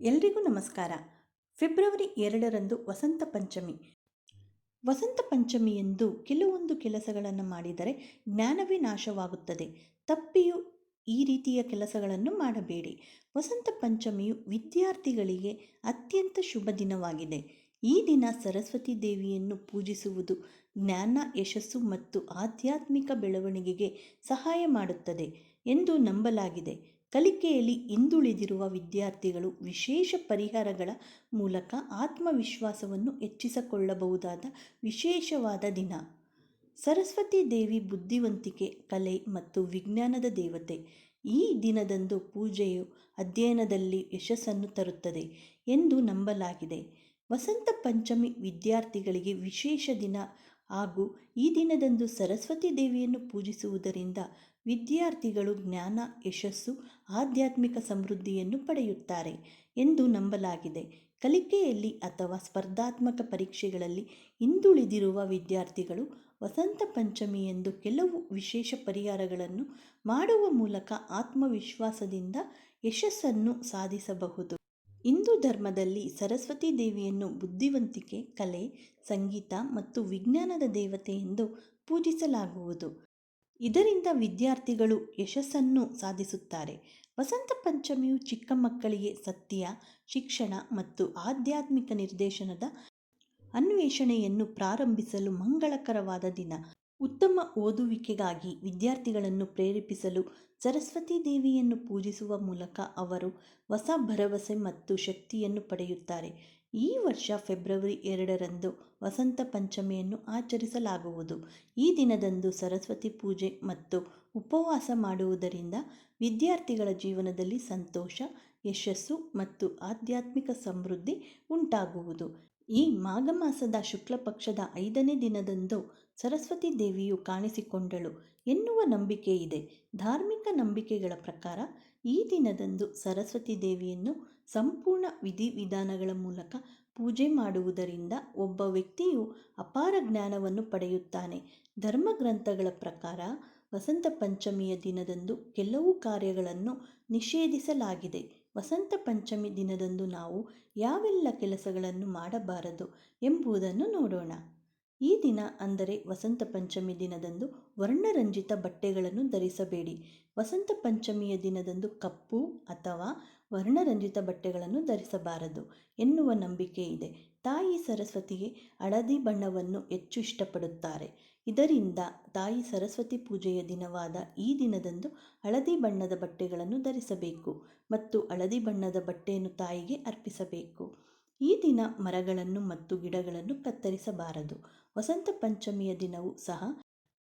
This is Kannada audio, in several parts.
ಎಲ್ರಿಗೂ ನಮಸ್ಕಾರ. ಫೆಬ್ರವರಿ ಎರಡರಂದು ವಸಂತ ಪಂಚಮಿ. ವಸಂತ ಪಂಚಮಿಯಂದು ಕೆಲವೊಂದು ಕೆಲಸಗಳನ್ನು ಮಾಡಿದರೆ ಜ್ಞಾನವೇ ನಾಶವಾಗುತ್ತದೆ. ತಪ್ಪಿಯೂ ಈ ರೀತಿಯ ಕೆಲಸಗಳನ್ನು ಮಾಡಬೇಡಿ. ವಸಂತ ಪಂಚಮಿಯು ವಿದ್ಯಾರ್ಥಿಗಳಿಗೆ ಅತ್ಯಂತ ಶುಭ ದಿನವಾಗಿದೆ. ಈ ದಿನ ಸರಸ್ವತಿ ದೇವಿಯನ್ನು ಪೂಜಿಸುವುದು ಜ್ಞಾನ, ಯಶಸ್ಸು ಮತ್ತು ಆಧ್ಯಾತ್ಮಿಕ ಬೆಳವಣಿಗೆಗೆ ಸಹಾಯ ಮಾಡುತ್ತದೆ ಎಂದು ನಂಬಲಾಗಿದೆ. ಕಲಿಕೆಯಲ್ಲಿ ಹಿಂದುಳಿದಿರುವ ವಿದ್ಯಾರ್ಥಿಗಳು ವಿಶೇಷ ಪರಿಹಾರಗಳ ಮೂಲಕ ಆತ್ಮವಿಶ್ವಾಸವನ್ನು ಹೆಚ್ಚಿಸಿಕೊಳ್ಳಬಹುದಾದ ವಿಶೇಷವಾದ ದಿನ. ಸರಸ್ವತಿ ದೇವಿ ಬುದ್ಧಿವಂತಿಕೆ, ಕಲೆ ಮತ್ತು ವಿಜ್ಞಾನದ ದೇವತೆ. ಈ ದಿನದಂದು ಪೂಜೆಯು ಅಧ್ಯಯನದಲ್ಲಿ ಯಶಸ್ಸನ್ನು ತರುತ್ತದೆ ಎಂದು ನಂಬಲಾಗಿದೆ. ವಸಂತ ಪಂಚಮಿ ವಿದ್ಯಾರ್ಥಿಗಳಿಗೆ ವಿಶೇಷ ದಿನ ಹಾಗೂ ಈ ದಿನದಂದು ಸರಸ್ವತಿ ದೇವಿಯನ್ನು ಪೂಜಿಸುವುದರಿಂದ ವಿದ್ಯಾರ್ಥಿಗಳು ಜ್ಞಾನ, ಯಶಸ್ಸು, ಆಧ್ಯಾತ್ಮಿಕ ಸಮೃದ್ಧಿಯನ್ನು ಪಡೆಯುತ್ತಾರೆ ಎಂದು ನಂಬಲಾಗಿದೆ. ಕಲಿಕೆಯಲ್ಲಿ ಅಥವಾ ಸ್ಪರ್ಧಾತ್ಮಕ ಪರೀಕ್ಷೆಗಳಲ್ಲಿ ಹಿಂದುಳಿದಿರುವ ವಿದ್ಯಾರ್ಥಿಗಳು ವಸಂತ ಪಂಚಮಿ ಎಂದು ಕೆಲವು ವಿಶೇಷ ಪರಿಹಾರಗಳನ್ನು ಮಾಡುವ ಮೂಲಕ ಆತ್ಮವಿಶ್ವಾಸದಿಂದ ಯಶಸ್ಸನ್ನು ಸಾಧಿಸಬಹುದು. ಹಿಂದೂ ಧರ್ಮದಲ್ಲಿ ಸರಸ್ವತಿ ದೇವಿಯನ್ನು ಬುದ್ಧಿವಂತಿಕೆ, ಕಲೆ, ಸಂಗೀತ ಮತ್ತು ವಿಜ್ಞಾನದ ದೇವತೆ ಎಂದು ಪೂಜಿಸಲಾಗುವುದು. ಇದರಿಂದ ವಿದ್ಯಾರ್ಥಿಗಳು ಯಶಸ್ಸನ್ನು ಸಾಧಿಸುತ್ತಾರೆ. ವಸಂತ ಪಂಚಮಿಯು ಚಿಕ್ಕ ಮಕ್ಕಳಿಗೆ ಸತ್ಯ, ಶಿಕ್ಷಣ ಮತ್ತು ಆಧ್ಯಾತ್ಮಿಕ ನಿರ್ದೇಶನದ ಅನ್ವೇಷಣೆಯನ್ನು ಪ್ರಾರಂಭಿಸಲು ಮಂಗಳಕರವಾದ ದಿನ. ಉತ್ತಮ ಓದುವಿಕೆಗಾಗಿ ವಿದ್ಯಾರ್ಥಿಗಳನ್ನು ಪ್ರೇರೇಪಿಸಲು ಸರಸ್ವತಿ ದೇವಿಯನ್ನು ಪೂಜಿಸುವ ಮೂಲಕ ಅವರು ಹೊಸ ಭರವಸೆ ಮತ್ತು ಶಕ್ತಿಯನ್ನು ಪಡೆಯುತ್ತಾರೆ. ಈ ವರ್ಷ ಫೆಬ್ರವರಿ ಎರಡರಂದು ವಸಂತ ಪಂಚಮಿಯನ್ನು ಆಚರಿಸಲಾಗುವುದು. ಈ ದಿನದಂದು ಸರಸ್ವತಿ ಪೂಜೆ ಮತ್ತು ಉಪವಾಸ ಮಾಡುವುದರಿಂದ ವಿದ್ಯಾರ್ಥಿಗಳ ಜೀವನದಲ್ಲಿ ಸಂತೋಷ, ಯಶಸ್ಸು ಮತ್ತು ಆಧ್ಯಾತ್ಮಿಕ ಸಮೃದ್ಧಿ ಉಂಟಾಗುವುದು. ಈ ಮಾಘ ಮಾಸದ ಶುಕ್ಲ ಪಕ್ಷದ ಐದನೇ ದಿನದಂದು ಸರಸ್ವತಿ ದೇವಿಯು ಕಾಣಿಸಿಕೊಂಡಳು ಎನ್ನುವ ನಂಬಿಕೆ ಇದೆ. ಧಾರ್ಮಿಕ ನಂಬಿಕೆಗಳ ಪ್ರಕಾರ ಈ ದಿನದಂದು ಸರಸ್ವತಿ ದೇವಿಯನ್ನು ಸಂಪೂರ್ಣ ವಿಧಿವಿಧಾನಗಳ ಮೂಲಕ ಪೂಜೆ ಮಾಡುವುದರಿಂದ ಒಬ್ಬ ವ್ಯಕ್ತಿಯು ಅಪಾರ ಜ್ಞಾನವನ್ನು ಪಡೆಯುತ್ತಾನೆ. ಧರ್ಮ ಗ್ರಂಥಗಳ ಪ್ರಕಾರ ವಸಂತ ಪಂಚಮಿಯ ದಿನದಂದು ಕೆಲವು ಕಾರ್ಯಗಳನ್ನು ನಿಷೇಧಿಸಲಾಗಿದೆ. ವಸಂತ ಪಂಚಮಿ ದಿನದಂದು ನಾವು ಯಾವೆಲ್ಲ ಕೆಲಸಗಳನ್ನು ಮಾಡಬಾರದು ಎಂಬುದನ್ನು ನೋಡೋಣ. ಈ ದಿನ ಅಂದರೆ ವಸಂತ ಪಂಚಮಿ ದಿನದಂದು ವರ್ಣರಂಜಿತ ಬಟ್ಟೆಗಳನ್ನು ಧರಿಸಬೇಡಿ. ವಸಂತ ಪಂಚಮಿಯ ದಿನದಂದು ಕಪ್ಪು ಅಥವಾ ವರ್ಣರಂಜಿತ ಬಟ್ಟೆಗಳನ್ನು ಧರಿಸಬಾರದು ಎನ್ನುವ ನಂಬಿಕೆ ಇದೆ. ತಾಯಿ ಸರಸ್ವತಿಗೆ ಹಳದಿ ಬಣ್ಣವನ್ನು ಹೆಚ್ಚು ಇಷ್ಟಪಡುತ್ತಾರೆ. ಇದರಿಂದ ತಾಯಿ ಸರಸ್ವತಿ ಪೂಜೆಯ ದಿನವಾದ ಈ ದಿನದಂದು ಹಳದಿ ಬಣ್ಣದ ಬಟ್ಟೆಗಳನ್ನು ಧರಿಸಬೇಕು ಮತ್ತು ಹಳದಿ ಬಣ್ಣದ ಬಟ್ಟೆಯನ್ನು ತಾಯಿಗೆ ಅರ್ಪಿಸಬೇಕು. ಈ ದಿನ ಮರಗಳನ್ನು ಮತ್ತು ಗಿಡಗಳನ್ನು ಕತ್ತರಿಸಬಾರದು. ವಸಂತ ಪಂಚಮಿಯ ದಿನವೂ ಸಹ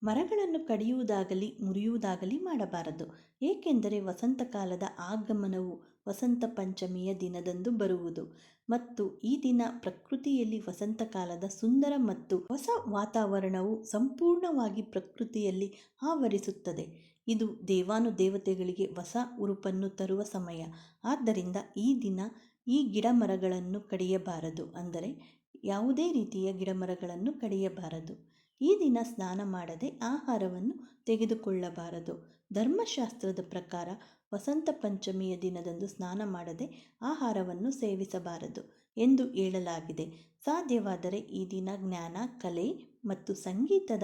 ಮರಗಳನ್ನು ಕಡಿಯುವುದಾಗಲಿ ಮುರಿಯುವುದಾಗಲಿ ಮಾಡಬಾರದು. ಏಕೆಂದರೆ ವಸಂತ ಕಾಲದ ಆಗಮನವು ವಸಂತ ಪಂಚಮಿಯ ದಿನದಂದು ಬರುವುದು. ಮತ್ತು ಈ ದಿನ ಪ್ರಕೃತಿಯಲ್ಲಿ ವಸಂತ ಕಾಲದ ಸುಂದರ ಮತ್ತು ಹೊಸ ವಾತಾವರಣವು ಸಂಪೂರ್ಣವಾಗಿ ಪ್ರಕೃತಿಯಲ್ಲಿ ಆವರಿಸುತ್ತದೆ. ಇದು ದೇವಾನುದೇವತೆಗಳಿಗೆ ಹೊಸ ಉರುಪನ್ನು ತರುವ ಸಮಯ. ಆದ್ದರಿಂದ ಈ ದಿನ ಈ ಗಿಡ ಮರಗಳನ್ನು ಕಡಿಯಬಾರದು ಅಂದರೆ ಯಾವುದೇ ರೀತಿಯ ಗಿಡಮರಗಳನ್ನು ಕಡಿಯಬಾರದು. ಈ ದಿನ ಸ್ನಾನ ಮಾಡದೆ ಆಹಾರವನ್ನು ತೆಗೆದುಕೊಳ್ಳಬಾರದು. ಧರ್ಮಶಾಸ್ತ್ರದ ಪ್ರಕಾರ ವಸಂತ ಪಂಚಮಿಯ ದಿನದಂದು ಸ್ನಾನ ಮಾಡದೆ ಆಹಾರವನ್ನು ಸೇವಿಸಬಾರದು ಎಂದು ಹೇಳಲಾಗಿದೆ. ಸಾಧ್ಯವಾದರೆ ಈ ದಿನ ಜ್ಞಾನ, ಕಲೆ ಮತ್ತು ಸಂಗೀತದ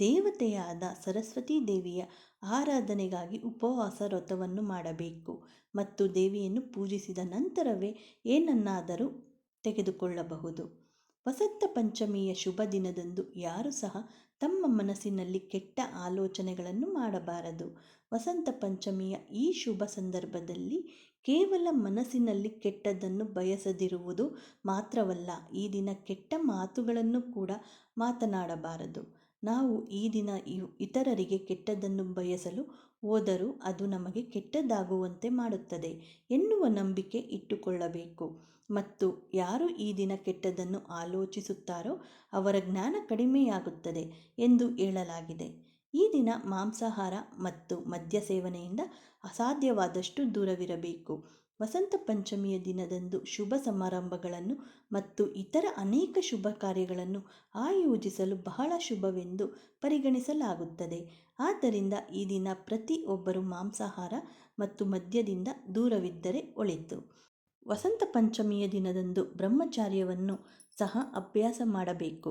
ದೇವತೆಯಾದ ಸರಸ್ವತಿ ದೇವಿಯ ಆರಾಧನೆಗಾಗಿ ಉಪವಾಸ ವ್ರತವನ್ನು ಮಾಡಬೇಕು ಮತ್ತು ದೇವಿಯನ್ನು ಪೂಜಿಸಿದ ನಂತರವೇ ಏನನ್ನಾದರೂ ತೆಗೆದುಕೊಳ್ಳಬಹುದು. ವಸಂತ ಪಂಚಮಿಯ ಶುಭ ದಿನದಂದು ಯಾರು ಸಹ ತಮ್ಮ ಮನಸ್ಸಿನಲ್ಲಿ ಕೆಟ್ಟ ಆಲೋಚನೆಗಳನ್ನು ಮಾಡಬಾರದು. ವಸಂತ ಪಂಚಮಿಯ ಈ ಶುಭ ಸಂದರ್ಭದಲ್ಲಿ ಕೇವಲ ಮನಸ್ಸಿನಲ್ಲಿ ಕೆಟ್ಟದ್ದನ್ನು ಬಯಸದಿರುವುದು ಮಾತ್ರವಲ್ಲ, ಈ ದಿನ ಕೆಟ್ಟ ಮಾತುಗಳನ್ನು ಕೂಡ ಮಾತನಾಡಬಾರದು. ನಾವು ಈ ದಿನ ಇತರರಿಗೆ ಕೆಟ್ಟದ್ದನ್ನು ಬಯಸಲು ಹೋದರೂ ಅದು ನಮಗೆ ಕೆಟ್ಟದ್ದಾಗುವಂತೆ ಮಾಡುತ್ತದೆ ಎನ್ನುವ ನಂಬಿಕೆ ಇಟ್ಟುಕೊಳ್ಳಬೇಕು. ಮತ್ತು ಯಾರು ಈ ದಿನ ಕೆಟ್ಟದ್ದನ್ನು ಆಲೋಚಿಸುತ್ತಾರೋ ಅವರ ಜ್ಞಾನ ಕಡಿಮೆಯಾಗುತ್ತದೆ ಎಂದು ಹೇಳಲಾಗಿದೆ. ಈ ದಿನ ಮಾಂಸಾಹಾರ ಮತ್ತು ಮದ್ಯ ಸೇವನೆಯಿಂದ ಅಸಾಧ್ಯವಾದಷ್ಟು ದೂರವಿರಬೇಕು. ವಸಂತ ಪಂಚಮಿಯ ದಿನದಂದು ಶುಭ ಸಮಾರಂಭಗಳನ್ನು ಮತ್ತು ಇತರ ಅನೇಕ ಶುಭ ಕಾರ್ಯಗಳನ್ನು ಆಯೋಜಿಸಲು ಬಹಳ ಶುಭವೆಂದು ಪರಿಗಣಿಸಲಾಗುತ್ತದೆ. ಆದ್ದರಿಂದ ಈ ದಿನ ಪ್ರತಿಯೊಬ್ಬರು ಮಾಂಸಾಹಾರ ಮತ್ತು ಮದ್ಯದಿಂದ ದೂರವಿದ್ದರೆ ಒಳಿತು. ವಸಂತ ಪಂಚಮಿಯ ದಿನದಂದು ಬ್ರಹ್ಮಚಾರ್ಯವನ್ನು ಸಹ ಅಭ್ಯಾಸ ಮಾಡಬೇಕು.